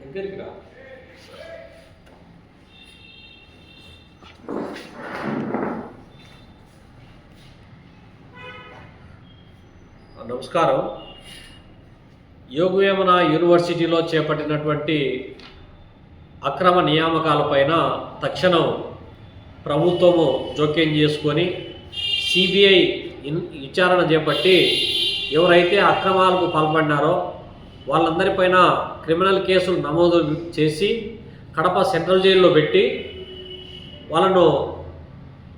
దగ్గరికి రా. నమస్కారం. యోగవేమన యూనివర్సిటీలో చేపట్టినటువంటి అక్రమ నియామకాలపైన తక్షణం ప్రభుత్వము జోక్యం చేసుకొని సిబిఐ ఇన్ విచారణ చేపట్టి ఎవరైతే అక్రమాలకు పాల్పడినారో వాళ్ళందరిపైన క్రిమినల్ కేసులు నమోదు చేసి కడప సెంట్రల్ జైల్లో పెట్టి వాళ్ళను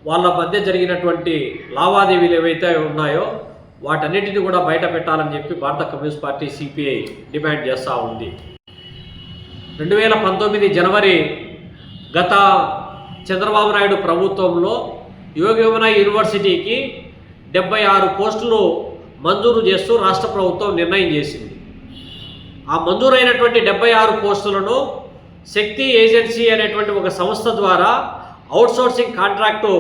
వాళ్ళ మధ్య జరిగినటువంటి లావాదేవీలు ఏవైతే ఉన్నాయో వాటన్నిటిని కూడా బయట పెట్టాలని చెప్పి భారత కమ్యూనిస్ట్ పార్టీ సిపిఐ డిమాండ్ చేస్తూ ఉంది. రెండు వేల పంతొమ్మిది జనవరి గత చంద్రబాబు నాయుడు ప్రభుత్వంలో యోగయోగన యూనివర్సిటీకి డెబ్బై ఆరు పోస్టులు మంజూరు చేస్తూ రాష్ట్ర ప్రభుత్వం నిర్ణయం చేసింది. ఆ మంజూరైనటువంటి డెబ్బై ఆరు పోస్టులను శక్తి ఏజెన్సీ అనేటువంటి ఒక సంస్థ ద్వారా అవుట్సోర్సింగ్ కాంట్రాక్టు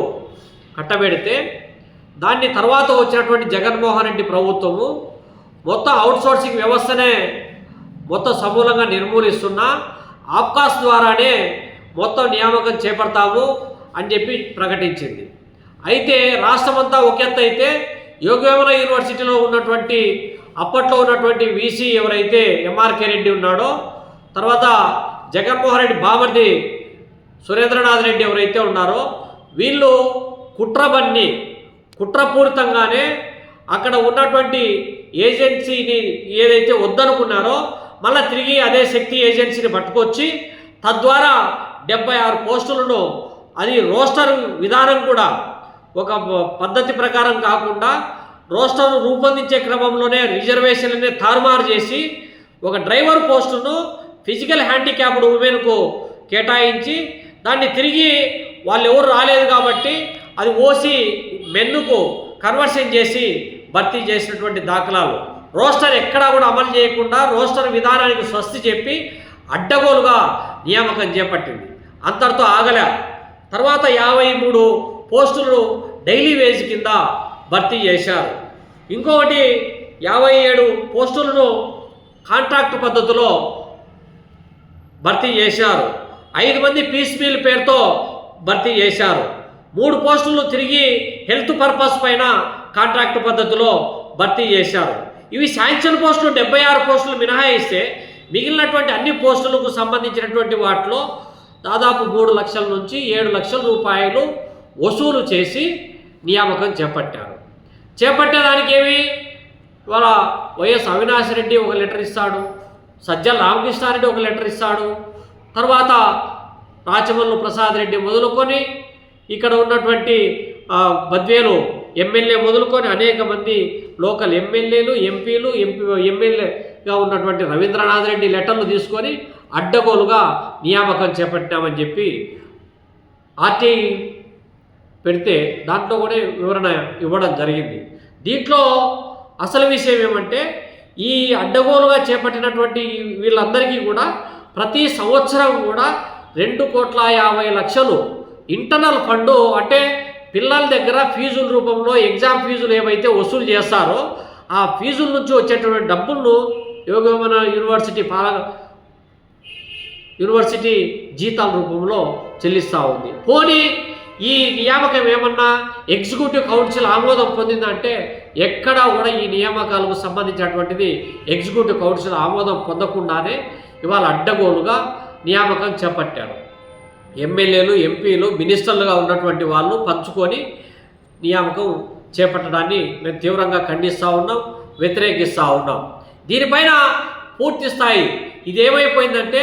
కట్టబెడితే దాన్ని తర్వాత వచ్చినటువంటి జగన్మోహన్ రెడ్డి ప్రభుత్వము మొత్తం అవుట్సోర్సింగ్ వ్యవస్థనే మొత్తం సమూలంగా నిర్మూలిస్తున్నా ఆప్కాస్ ద్వారానే మొత్తం నియామకం చేపడతాము అని చెప్పి ప్రకటించింది. అయితే రాష్ట్రమంతా ఒక ఎత్తు అయితే యోగవేమన యూనివర్సిటీలో ఉన్నటువంటి అప్పట్లో ఉన్నటువంటి వీసీ ఎవరైతే ఎంఆర్కే రెడ్డి ఉన్నాడో తర్వాత జగన్మోహన్ రెడ్డి బామర్ది సురేంద్రనాథ్ రెడ్డి ఎవరైతే ఉన్నారో వీళ్ళు కుట్రబన్ని కుట్రపూరితంగానే అక్కడ ఉన్నటువంటి ఏజెన్సీని ఏదైతే వద్దనుకున్నారో మళ్ళీ తిరిగి అదే శక్తి ఏజెన్సీని పట్టుకొచ్చి తద్వారా డెబ్బై ఆరు పోస్టులను అది రోస్టర్ విధానం కూడా ఒక ప- పద్ధతి ప్రకారం కాకుండా రోస్టర్ను రూపొందించే క్రమంలోనే రిజర్వేషన్ తారుమారు చేసి ఒక డ్రైవర్ పోస్టును ఫిజికల్ హ్యాండిక్యాప్డ్ ఉమెన్కు కేటాయించి దాన్ని తిరిగి వాళ్ళు ఎవరు రాలేదు కాబట్టి అది ఓసి మెన్నుకు కన్వర్షన్ చేసి భర్తీ చేసినటువంటి దాఖలాలు. రోస్టర్ ఎక్కడా కూడా అమలు చేయకుండా రోస్టర్ విధానానికి స్వస్తి చెప్పి అడ్డగోలుగా నియామకం చేపట్టింది. అంతటితో ఆగలే. తర్వాత యాభై మూడు పోస్టులు డైలీ వేజ్ కింద భర్తీ చేశారు. ఇంకొకటి యాభై ఏడు పోస్టులను కాంట్రాక్ట్ పద్ధతిలో భర్తీ చేశారు. ఐదు మంది పీస్ మీల్ పేరుతో భర్తీ చేశారు. మూడు పోస్టులు తిరిగి హెల్త్ పర్పస్ పైన కాంట్రాక్ట్ పద్ధతిలో భర్తీ చేశారు. ఇవి శాంక్షన్ పోస్టులు డెబ్బై ఆరు పోస్టులు మినహాయిస్తే మిగిలినటువంటి అన్ని పోస్టులకు సంబంధించినటువంటి వాటిలో దాదాపు మూడు లక్షల నుంచి ఏడు లక్షల రూపాయలు వసూలు చేసి నియామకం చేపట్టారు. చేపట్టేదానికి ఏమి ఇవాళ వైఎస్ అవినాష్ రెడ్డి ఒక లెటర్ ఇస్తాడు సజ్జల రామకృష్ణారెడ్డి ఒక లెటర్ ఇస్తాడు తర్వాత రాచమల్లు ప్రసాద్ రెడ్డి మొదలుకొని ఇక్కడ ఉన్నటువంటి బద్వేలు ఎమ్మెల్యే మొదలుకొని అనేక మంది లోకల్ ఎమ్మెల్యేలు ఎంపీలు ఎంపీ ఎమ్మెల్యేగా ఉన్నటువంటి రవీంద్రనాథ్ రెడ్డి లెటర్లు తీసుకొని అడ్డగోలుగా నియామకం చేపట్టామని చెప్పి ఆర్టీ పెడితే దాంట్లో కూడా వివరణ ఇవ్వడం జరిగింది. దీంట్లో అసలు విషయం ఏమంటే ఈ అడ్డగోలుగా చేపట్టినటువంటి వీళ్ళందరికీ కూడా ప్రతి సంవత్సరం కూడా రెండు కోట్ల యాభై లక్షలు ఇంటర్నల్ ఫండ్ అంటే పిల్లల దగ్గర ఫీజుల రూపంలో ఎగ్జామ్ ఫీజులు ఏవైతే వసూలు చేస్తారో ఆ ఫీజుల నుంచి వచ్చేటువంటి డబ్బులను యోగమన యూనివర్సిటీ పాల యూనివర్సిటీ జీతాల రూపంలో చెల్లిస్తూ ఉంది. పోనీ ఈ నియామకం ఏమన్నా ఎగ్జిక్యూటివ్ కౌన్సిల్ ఆమోదం పొందిందంటే ఎక్కడా కూడా ఈ నియామకాలకు సంబంధించినటువంటిది ఎగ్జిక్యూటివ్ కౌన్సిల్ ఆమోదం పొందకుండానే ఇవాళ అడ్డగోలుగా నియామకం చేపట్టారు. ఎమ్మెల్యేలు ఎంపీలు మినిస్టర్లుగా ఉన్నటువంటి వాళ్ళు పంచుకొని నియామకం చేపట్టడాన్ని మేము తీవ్రంగా ఖండిస్తూ ఉన్నాం వ్యతిరేకిస్తూ ఉన్నాం. దీనిపైన పూర్తి స్థాయి ఇదేమైపోయిందంటే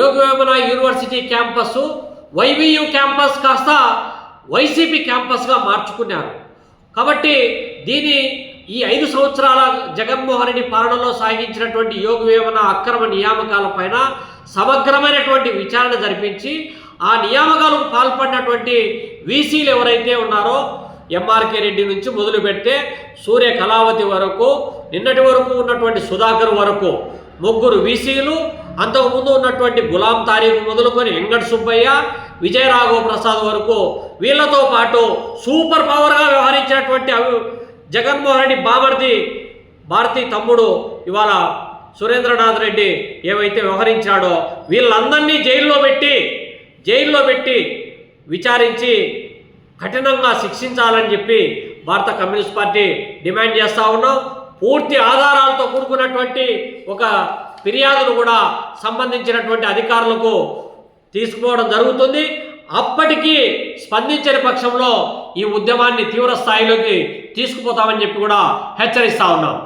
Yogavemana university campus YVU campus కాస్త వైసీపీ క్యాంపస్గా మార్చుకున్నారు. కాబట్టి దీని ఈ ఐదు సంవత్సరాల జగన్మోహన్ రెడ్డి పాలనలో సాగించినటువంటి యోగ వేమన అక్రమ నియామకాలపైన సమగ్రమైనటువంటి విచారణ జరిపించి ఆ నియామకాలకు పాల్పడినటువంటి వీసీలు ఎవరైతే ఉన్నారో ఎంఆర్కే రెడ్డి నుంచి మొదలు పెడితే సూర్య కళావతి వరకు నిన్నటి వరకు ఉన్నటువంటి సుధాకర్ వరకు ముగ్గురు వీసీలు అంతకుముందు ఉన్నటువంటి గులాం తారీఖు మొదలుకొని వెంకట సుబ్బయ్య విజయరాఘవ ప్రసాద్ వరకు వీళ్ళతో పాటు సూపర్ పవర్గా వ్యవహరించినటువంటి అవి జగన్మోహన్ రెడ్డి బామర్ది భారతి తమ్ముడు ఇవాళ సురేంద్రనాథ్ రెడ్డి ఏవైతే వ్యవహరించాడో వీళ్ళందరినీ జైల్లో పెట్టి జైల్లో పెట్టి విచారించి కఠినంగా శిక్షించాలని చెప్పి భారత కమ్యూనిస్ట్ పార్టీ డిమాండ్ చేస్తూ ఉన్నాం. పూర్తి ఆధారాలతో కూడుకున్నటువంటి ఒక ఫిర్యాదును కూడా సంబంధించినటువంటి అధికారులకు తీసుకుపోవడం జరుగుతుంది. అప్పటికీ స్పందించని పక్షంలో ఈ ఉద్యమాన్ని తీవ్ర స్థాయిలోకి తీసుకుపోతామని చెప్పి కూడా హెచ్చరిస్తా ఉన్నాం.